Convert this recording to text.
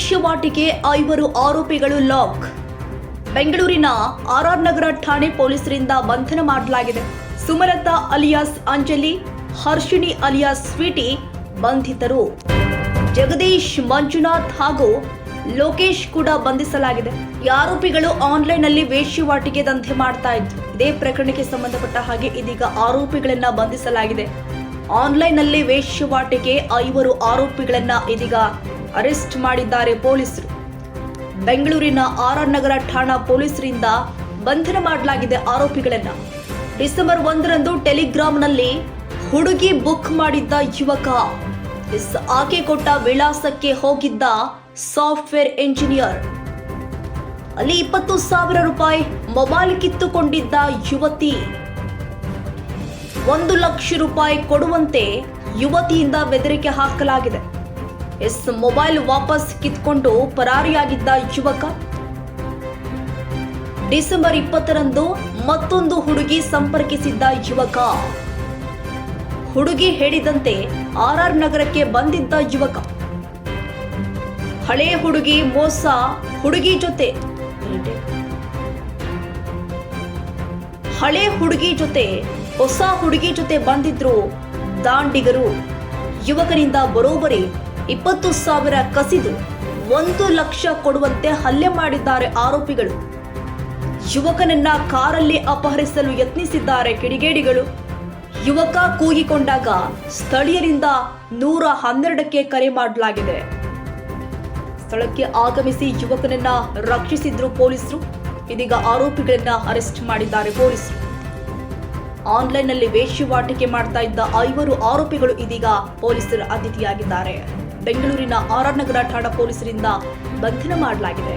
ವೇಶ್ಯವಾಟಿಕೆ ಐವರು ಆರೋಪಿಗಳು ಲಾಕ್. ಬೆಂಗಳೂರಿನ ಆರ್ಆರ್ ನಗರ ಠಾಣೆ ಪೊಲೀಸರಿಂದ ಬಂಧನ ಮಾಡಲಾಗಿದೆ. Sumalatha alias Anjali, Harshini alias Sweety ಬಂಧಿತರು. ಜಗದೀಶ್ ಮಂಜುನಾಥ್ ಹಾಗೂ ಲೋಕೇಶ್ ಕೂಡ ಬಂಧಿಸಲಾಗಿದೆ. ಈ ಆರೋಪಿಗಳು ಆನ್ಲೈನ್ನಲ್ಲಿ ವೇಶ್ಯವಾಟಿಕೆ ದಂಧೆ ಮಾಡ್ತಾ ಇದ್ರು ಇದೇ ಪ್ರಕರಣಕ್ಕೆ ಸಂಬಂಧಪಟ್ಟ ಹಾಗೆ ಇದೀಗ ಆರೋಪಿಗಳನ್ನ ಬಂಧಿಸಲಾಗಿದೆ. ಆನ್ಲೈನ್ನಲ್ಲಿ ವೇಶ್ಯವಾಟಿಕೆ ಐವರು ಆರೋಪಿಗಳನ್ನ ಇದೀಗ ಅರೆಸ್ಟ್ ಮಾಡಿದ್ದಾರೆ ಪೊಲೀಸರು. ಬೆಂಗಳೂರಿನ ಆರ್ಆರ್ ನಗರ ಠಾಣಾ ಪೊಲೀಸರಿಂದ ಬಂಧನ ಮಾಡಲಾಗಿದೆ ಆರೋಪಿಗಳನ್ನ. ಡಿಸೆಂಬರ್ ಒಂದರಂದು ಟೆಲಿಗ್ರಾಮ್ನಲ್ಲಿ ಹುಡುಗಿ ಬುಕ್ ಮಾಡಿದ್ದ ಯುವಕ. ಆಕೆ ಕೊಟ್ಟ ವಿಳಾಸಕ್ಕೆ ಹೋಗಿದ್ದ ಸಾಫ್ಟ್ವೇರ್ ಎಂಜಿನಿಯರ್. ಅಲ್ಲಿ ಇಪ್ಪತ್ತು ಸಾವಿರ ರೂಪಾಯಿ ಮೊಬೈಲ್ ಕಿತ್ತುಕೊಂಡಿದ್ದ ಯುವತಿ. ಒಂದು ಲಕ್ಷ ರೂಪಾಯಿ ಕೊಡುವಂತೆ ಯುವತಿಯಿಂದ ಬೆದರಿಕೆ ಹಾಕಲಾಗಿದೆ. ಎಸ್ ಮೊಬೈಲ್ ವಾಪಸ್ ಕಿತ್ಕೊಂಡು ಪರಾರಿಯಾಗಿದ್ದ ಯುವಕ. ಡಿಸೆಂಬರ್ ಇಪ್ಪತ್ತರಂದು ಮತ್ತೊಂದು ಹುಡುಗಿ ಸಂಪರ್ಕಿಸಿದ್ದ ಯುವಕ. ಹುಡುಗಿ ಹೇಳಿದಂತೆ ಆರ್ಆರ್ ನಗರಕ್ಕೆ ಬಂದಿದ್ದ ಯುವಕ. ಹಳೆ ಹುಡುಗಿ ಮೋಸ, ಹುಡುಗಿ ಜೊತೆ. ಹಳೆ ಹುಡುಗಿ ಜೊತೆ, ಹೊಸ ಹುಡುಗಿ ಜೊತೆ ಬಂದಿದ್ರು ದಾಂಡಿಗರು. ಯುವಕನಿಂದ ಬರೋಬರಿ ಇಪ್ಪತ್ತು ಸಾವಿರ ಕಸಿದು ಒಂದು ಲಕ್ಷ ಕೊಡುವಂತೆ ಹಲ್ಲೆ ಮಾಡಿದ್ದಾರೆ ಆರೋಪಿಗಳು. ಯುವಕನನ್ನ ಕಾರಲ್ಲಿ ಅಪಹರಿಸಲು ಯತ್ನಿಸಿದ್ದಾರೆ ಕಿಡಿಗೇಡಿಗಳು. ಯುವಕ ಕೂಗಿಕೊಂಡಾಗ ಸ್ಥಳೀಯರಿಂದ ನೂರ ಹನ್ನೆರಡಕ್ಕೆ ಕರೆ ಮಾಡಲಾಗಿದೆ. ಸ್ಥಳಕ್ಕೆ ಆಗಮಿಸಿ ಯುವಕನನ್ನ ರಕ್ಷಿಸಿದ್ರು ಪೊಲೀಸರು. ಇದೀಗ ಆರೋಪಿಗಳನ್ನ ಅರೆಸ್ಟ್ ಮಾಡಿದ್ದಾರೆ ಪೊಲೀಸರು. ಆನ್ಲೈನ್ನಲ್ಲಿ ವೇಶ್ಯವಾಟಿಕೆ ಮಾಡ್ತಾ ಇದ್ದ ಐವರು ಆರೋಪಿಗಳು ಇದೀಗ ಪೊಲೀಸರ ಅತಿಥಿಯಾಗಿದ್ದಾರೆ. ಬೆಂಗಳೂರಿನ ಆರ್ ನಗರ ಠಾಣಾ ಪೊಲೀಸರಿಂದ ಬಂಧನ ಮಾಡಲಾಗಿದೆ.